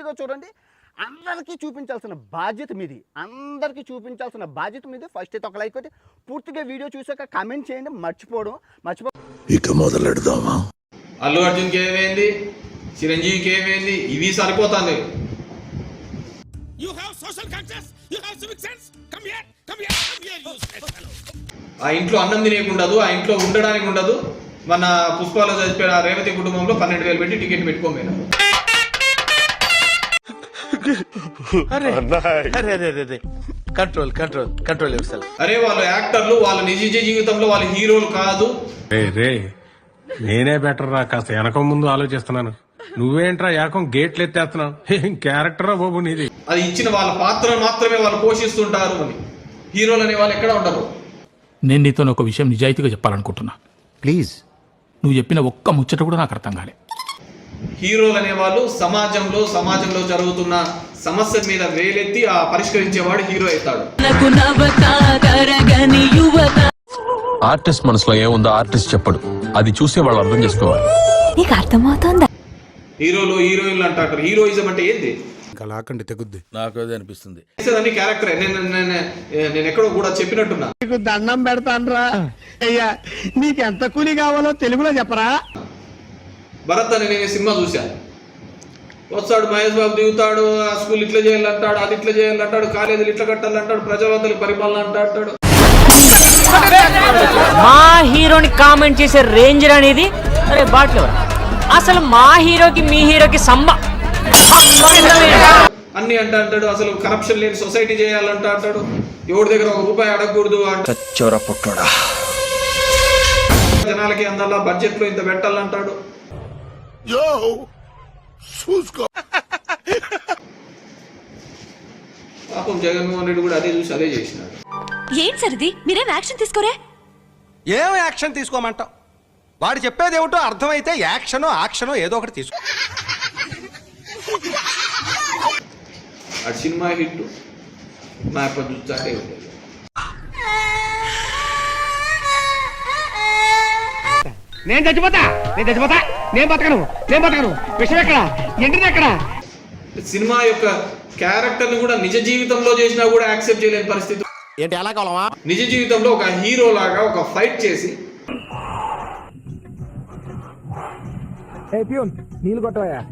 పూర్తిగా చూడండి అందరికీ చూపించాల్సిన బాధ్యత మీది. అందరికీ చూపించాల్సిన బాధ్యత మీది. ఫస్ట్ అయితే ఒక లైక్ కొట్టి పూర్తిగా వీడియో చూసాక కామెంట్ చేయండి మర్చిపోవడం మర్చిపో ఇక మొదలెడదామా? అల్లు అర్జున్కి ఏమైంది చిరంజీవికి ఏమైంది ఇవి సరిపోతుంది. ఆ ఇంట్లో అన్నం తినేకి ఉండదు ఆ ఇంట్లో ఉండడానికి ఉండదు మన పుష్పాలో చదివిన రేవతి కుటుంబంలో పన్నెండు వేలు పెట్టి టికెట్ పెట్టుకోమైనా? Control control control yourself అరే వాళ్ళు యాక్టర్లు వాళ్ళ నిజ జీవితంలో వాళ్ళు హీరోలు కాదు. రే రే నేనే బెటర్ రా కాస్త వెనక ముందు ఆలోచిస్తున్నాను. నువ్వేంట్రా ఏకం గేట్లు ఎత్తేస్తున్నావు? ఏం క్యారెక్టరా బాబు నీది. అది ఇచ్చిన వాళ్ళ పాత్ర మాత్రమే వాళ్ళు పోషిస్తుంటారు అని. హీరోలు అనే వాళ్ళు ఎక్కడ ఉండరు. నేను నీతో ఒక విషయం నిజాయితీగా చెప్పాలనుకుంటున్నా. ప్లీజ్ నువ్వు చెప్పిన ఒక్క ముచ్చట కూడా నాకు అర్థం కాలే. హీరోలు అనే వాళ్ళు సమాజంలో సమాజంలో జరుగుతున్న సమస్య మీద వేలెత్తి ఆ పరిష్కరించేవాడు హీరో అవుతాడు. నాకు ఆర్టిస్ట్ మనసులో ఏముందో ఆర్టిస్ట్ చెప్పడు. అది చూసే వాళ్ళు అర్థం చేసుకోవాలి. నీకు అర్థమవుతోందా? హీరోలు హీరోయిన్లు అంటారు. హీరోయిజం అంటే ఏంది? లాకండి తెగుద్ది. నాకు అదే అనిపిస్తుంది. చేసేదాన్ని క్యారెక్టర్. నేను నేను నేను ఎక్కడో కూడా చెప్పినట్టున్నా. నీకు దండం పెడతానరా. అయ్యా నీకెంత కూలి కావాలో తెలుగులో చెప్పరా? భరత్ అని నేను సినిమా చూశాను వస్తాడు మహేష్ బాబు దిగుతాడు ఆ స్కూల్ ఇట్లా చేయాలంటాడు అది ఇట్లా చేయాలంటాడు కాలేజీలు ఇట్లా కట్టాలంటాడు ప్రజావంతుల పరిపాలన అంటాడు. మా హీరోని కామెంట్ చేసే రేంజ్ అనేది అరే బాట్లో అసలు మా హీరోకి మీ హీరోకి సంబ? అన్ని అంట అంటాడు అసలు కరప్షన్ లేని సొసైటీ చేయాలంట అంటాడు. ఎవరి దగ్గర ఒక రూపాయి అడగకూడదు అంట చోర పుట్టోడా? జనాలకి అందల్లా బడ్జెట్లో ఇంత పెట్టాలంటాడు. యో చూసుకో పాపం జగన్మోహన్ రెడ్డి కూడా అదే చూసి అదే చేసినాడు. ఏం సరిది? మీరేం యాక్షన్ తీసుకోరే? ఏం యాక్షన్ తీసుకోమంటావు? వాడు చెప్పేది ఏమిటో అర్థమైతే యాక్షనో యాక్షనో ఏదో ఒకటి తీసుకో. ఆ సినిమా హిట్ మా యొక్క చూస్తాకే ఉండేది నేను చచ్చిపోతా నేను చచ్చిపోతా. నేను బతకను నేను బతకను. విషయం ఎక్కడ? ఎక్కడ? సినిమా యొక్క క్యారెక్టర్ని కూడా నిజ జీవితంలో చేసినా కూడా యాక్సెప్ట్ చేయలేని పరిస్థితి. ఏంటి ఎలా కావాలమా నిజ జీవితంలో ఒక హీరో లాగా ఒక ఫైట్ చేసి. నీళ్ళు కొట్టవయ్యా.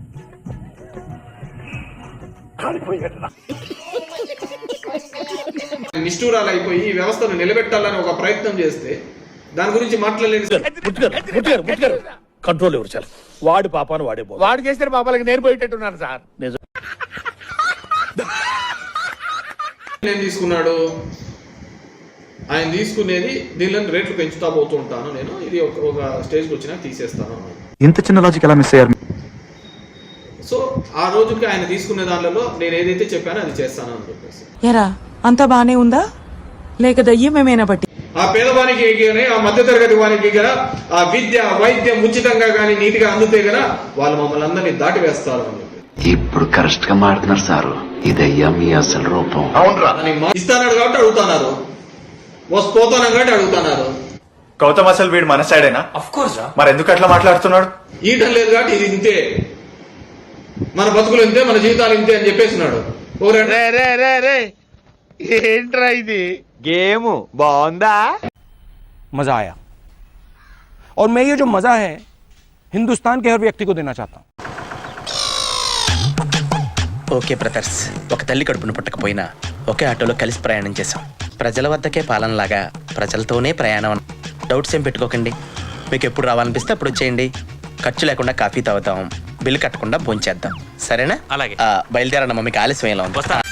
నిష్ఠూరాలు అయిపోయి ఈ వ్యవస్థను నిలబెట్టాలని ఒక ప్రయత్నం చేస్తే దాని గురించి మాట్లాడలేని కంట్రోల్ ఎవరు చాలు వాడి పాపాను వాడే పో వాడు చేసిన పాపాలకి నేను పోయేటట్టున్నాను సార్. నేను తీసుకున్నాడు? ఆయన తీసుకునేది దీనిలో రేట్లు పెంచుతా పోతూ ఉంటాను నేను. ఇది ఒక ఒక స్టేజ్కి వచ్చినా తీసేస్తాను అన్నాడు. ఇంత చిన్న లాజిక్ ఎలా మిస్ అయ్యారు? సో ఆ రోజుకి ఆయన తీసుకునే దానిలో నేను ఏదైతే చెప్పానో అది చేస్తాను అని చెప్పేసి. ఎరా అంతా బానే ఉందా? లేక దయ్యం ఏమైనా బట్టి ఆ పేదవానికి కానీ ఆ మధ్యతరగతి వారికి గన ఆ విద్య వైద్యం ఉచితంగా కానీ నీటిగా అందితే గన వాళ్ళు మమ్మల్ని అందరినీ దాటి వేస్తారు అని ఇప్పుడు కరెక్ట్గా మాడుతున్నారు సారు. ఇదయ్యా మీ అసలు రూపం. అవునరా. ఇస్తానాడు కాబట్టి అడుగుతున్నారు. వస్తు పోతాను కాబట్టి అడుగుతున్నారు. గౌతమ్ అసలు వీడు మన సైడేనా? మరి ఎందుకు అట్లా మాట్లాడుతున్నాడు? ఈయటం లేదు కాబట్టి ఇది ఇంతే. మన బతుకులు ఇంతే మన జీవితాలు ఇంతే అని చెప్పేసినాడు. ఏంట్రా ఇది? గేమ్ బాగుందా मजा आया और मैं ये जो मजा है हिंदुस्तान के हर व्यक्ति को देना चाहता हूँ ఓకే బ్రదర్స్ ఒక తల్లి కడుపున పుట్టకపోయినా ఒకే ఆటోలో కలిసి ప్రయాణం చేశాం ప్రజల వద్దకే పాలనలాగా ప్రజలతోనే ప్రయాణం డౌట్స్ ఏం పెట్టుకోకండి మీకు ఎప్పుడు రావాలనిపిస్తే అప్పుడు వచ్చేయండి ఖర్చు లేకుండా కాఫీ తాగుతాం బిల్లు కట్టకుండా భోంచేద్దాం సరేనా అలాగే బయలుదేరమ్మా మీకు ఆలస్యం ఎలా ఉంది